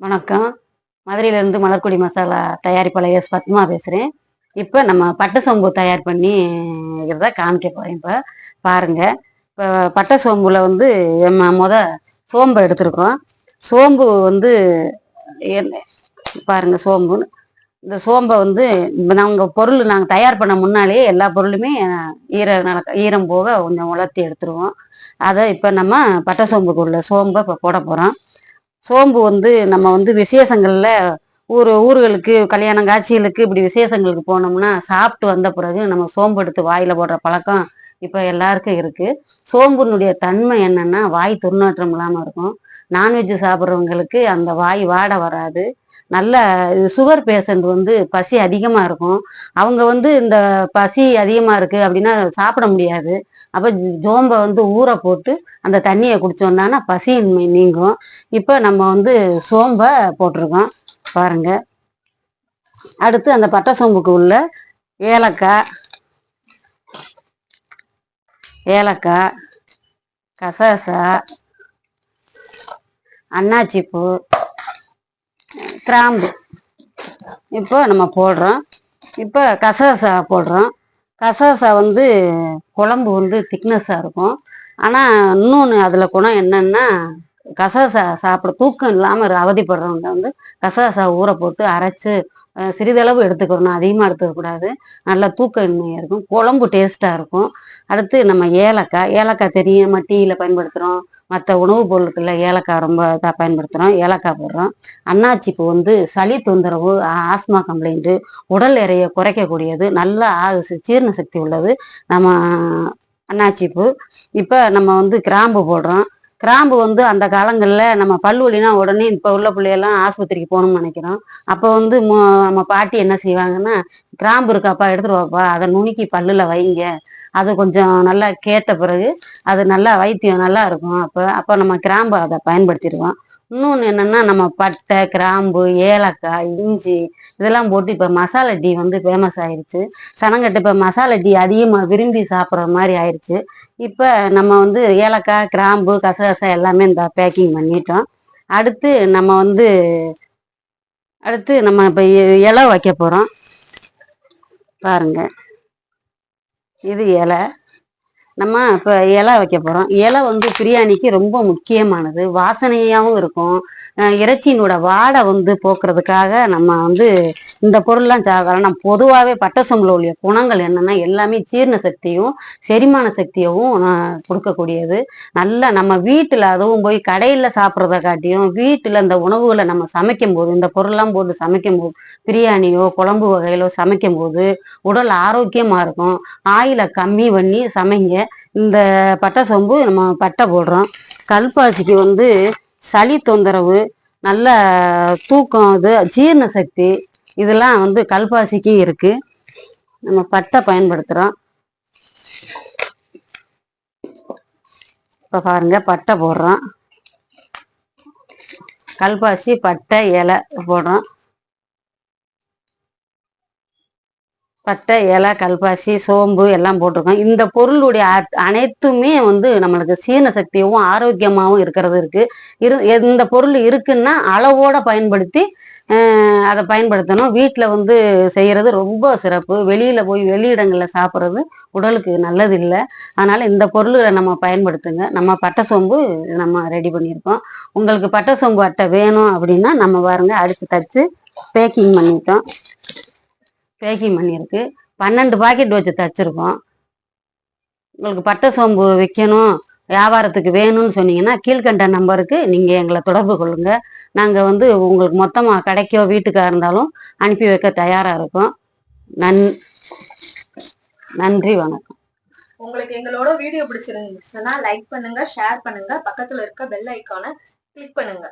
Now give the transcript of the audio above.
வணக்கம். மதுரையிலேருந்து மலர்கொடி மசாலா தயாரிப்பாளர் எஸ். பத்மா பேசுகிறேன் இப்போ நம்ம பட்டை சோம்பு தயார் பண்ணி இருக்கிறத காமிக்க போகிறேன் இப்போ. பாருங்கள் இப்போ பட்டை சோம்புல வந்து நம்ம முத சோம்பை எடுத்திருக்கோம். சோம்பு வந்து என்ன- பாருங்க சோம்பு. இந்த சோம்பை வந்து நாங்கள் பொருள் நாங்கள் தயார் பண்ண முன்னாலேயே எல்லா பொருளுமே ஈர ஈரம் போக கொஞ்சம் உலர்த்தி எடுத்துருவோம். அதை இப்போ நம்ம பட்டை சோம்புக்கு உள்ள சோம்பை இப்போ போட போகிறோம் சோம்பு வந்து நம்ம வந்து விசேஷங்களில் ஊர் ஊர்களுக்கு கல்யாணம் காட்சிகளுக்கு இப்படி விசேஷங்களுக்கு போனோம்னா சாப்பிட்டு வந்த பிறகு நம்ம சோம்பு எடுத்து வாயில் போடுற பழக்கம் இப்போ எல்லாருக்கும் இருக்கு. சோம்புனுடைய தன்மை என்னன்னா வாய் துர்நாற்றம் இல்லாமல் இருக்கும். நான்வெஜ் சாப்பிட்றவங்களுக்கு அந்த வாய் வாட வராது. நல்ல சுகர் பேஷண்ட் வந்து பசி அதிகமாக இருக்கும். அவங்க வந்து இந்த பசி அதிகமாக இருக்கு அப்படின்னா சாப்பிட முடியாது. அப்போ ஜோம்பை வந்து ஊற போட்டு அந்த தண்ணியை குடிச்சோம்னா பசியின்மை நீங்கும். இப்போ நம்ம வந்து சோம்பை போட்டிருக்கோம். பாருங்க. அடுத்து அந்த பட்டை சோம்புக்கு உள்ள ஏலக்காய் ஏலக்காய் கசகசா அன்னாச்சிப்பூ கிராம்பு. இப்போ நம்ம போடுறோம். இப்போ கசகசா போடுறோம். கசகசா வந்து குழம்பு வந்து திக்னஸ்ஸாக இருக்கும். ஆனால் இன்னொன்று அதில் குணம் என்னென்னா கசகசா சாப்பிட தூக்கம் இல்லாமல் அவதிப்படுறவங்க வந்து கசகசா ஊற போட்டு அரைச்சு சிறிதளவு எடுத்துக்கிறணும் அதிகமாக எடுத்துக்கக்கூடாது நல்லா தூக்கமின்மையாக இருக்கும். குழம்பு டேஸ்ட்டாக இருக்கும். அடுத்து நம்ம ஏலக்காய். ஏலக்காய் தெரியும். நம்ம டீயில் பயன்படுத்துகிறோம் மற்ற உணவுப் பொருட்களில் ஏலக்காய் ரொம்ப இதாக பயன்படுத்துகிறோம் ஏலக்காய் போடுறோம். அன்னாச்சிப்பூ வந்து சளி தொந்தரவு ஆஸ்மா கம்ப்ளைண்ட்டு உடல் எடையை குறைக்கக்கூடியது. நல்ல ஆ- ஜீரண சக்தி உள்ளது. நம்ம அன்னாச்சிப்பூ இப்போ நம்ம வந்து கிராம்பு போடுறோம். கிராம்பு வந்து அந்த காலங்களில் நம்ம பல்லு உடனே இப்போ உள்ள பிள்ளையெல்லாம் ஆஸ்பத்திரிக்கு போகணும்னு நினைக்கிறோம். அப்போ வந்து நம்ம பாட்டி என்ன செய்வாங்கன்னா கிராம்பு இருக்காப்பா எடுத்துட்டு வாப்பா அதை நுணுக்கி பல்லுல வைங்க. அது கொஞ்சம் நல்லா கேட்ட பிறகு அது நல்லா வைத்தியம் நல்லா இருக்கும். அப்போ அப்போ நம்ம கிராம்பு அதை பயன்படுத்திடுவோம். இன்னொன்று என்னன்னா நம்ம பட்டை கிராம்பு ஏலக்காய் இஞ்சி இதெல்லாம் போட்டு இப்போ மசாலா டீ வந்து ஃபேமஸ் ஆயிடுச்சு சனங்கட்டு இப்போ மசாலா டீ அதிகமாக விரும்பி சாப்பிட்ற மாதிரி ஆயிடுச்சு இப்போ நம்ம வந்து ஏலக்காய் கிராம்பு கசகசா எல்லாமே இந்த பேக்கிங் பண்ணிட்டோம். அடுத்து நம்ம வந்து அடுத்து நம்ம இப்போ இலை வைக்க போகிறோம் பாருங்க. இது இலை. நம்ம இப்போ இலை வைக்க போகிறோம் இலை வந்து பிரியாணிக்கு ரொம்ப முக்கியமானது. வாசனையாகவும் இருக்கும். இறைச்சியினோட வாடை வந்து போக்குறதுக்காக நம்ம வந்து இந்த பொருள்லாம் சாகலாம் நம்ம பொதுவாகவே பட்டை சோம்புல உள்ள குணங்கள் என்னென்னா எல்லாமே ஜீரண சக்தியும் செரிமான சக்தியவும் கொடுக்கக்கூடியது. நல்லா நம்ம வீட்டில் அதுவும் போய் கடையில் சாப்பிட்றத காட்டியும் வீட்டில் இந்த உணவுகளை நம்ம சமைக்கும் போது இந்த பொருள்லாம் போட்டு சமைக்கும் போது பிரியாணியோ குழம்பு வகைகளோ சமைக்கும் போது உடல் ஆரோக்கியமாக இருக்கும். ஆயிலை கம்மி பண்ணி சமைங்க. இந்த பட்டை சோம்பு நம்ம பட்டை போடுறோம். கல்பாசிக்கு வந்து சளி தொந்தரவு நல்ல தூக்கம் இது ஜீரண சக்தி இதெல்லாம் வந்து கல்பாசிக்கு இருக்கு. நம்ம பட்டை பயன்படுத்துகிறோம் இப்போ பாருங்க பட்டை போடுறோம். கல்பாசி பட்டை இலை போடுறோம். பட்டை இலை கல்பாசி சோம்பு எல்லாம் போட்டிருக்கோம். இந்த பொருளுடைய அனைத்துமே வந்து நம்மளுக்கு சீன சக்தியும் ஆரோக்கியமாகவும் இருக்கிறது இருக்கு. இரு இந்த பொருள் இருக்குன்னா அளவோட பயன்படுத்தி அதை பயன்படுத்தணும். வீட்டில் வந்து செய்கிறது ரொம்ப சிறப்பு. வெளியில் போய் வெளியிடங்களில் சாப்பிட்றது உடலுக்கு நல்லது இல்லை அதனால் இந்த பொருளை நம்ம பயன்படுத்துங்க. நம்ம பட்டை சோம்பு நம்ம ரெடி பண்ணியிருக்கோம். உங்களுக்கு பட்டை சோம்பு அட்டை வேணும் அப்படின்னா நம்ம பாருங்கள் அடித்து தச்சு பேக்கிங் பண்ணிட்டோம். பேக்கிங் பண்ணியிருக்கு. பன்னெண்டு பாக்கெட் வச்சு தச்சிருக்கோம். உங்களுக்கு பட்டை சோம்பு விற்கணும் வியாபாரத்துக்கு வேணும்னு சொன்னீங்கன்னா கீழ்கண்ட நம்பருக்கு நீங்கள் எங்களை தொடர்பு கொள்ளுங்க. நாங்கள் வந்து உங்களுக்கு மொத்தமாக கடைக்கோ வீட்டுக்காக இருந்தாலும் அனுப்பி வைக்க தயாராக இருக்கோம். நன் நன்றி வணக்கம். உங்களுக்கு எங்களோட வீடியோ பிடிச்சிருந்துச்சுன்னா லைக் பண்ணுங்க ஷேர் பண்ணுங்க. பக்கத்துல இருக்க பெல் ஐக்கானை கிளிக் பண்ணுங்க.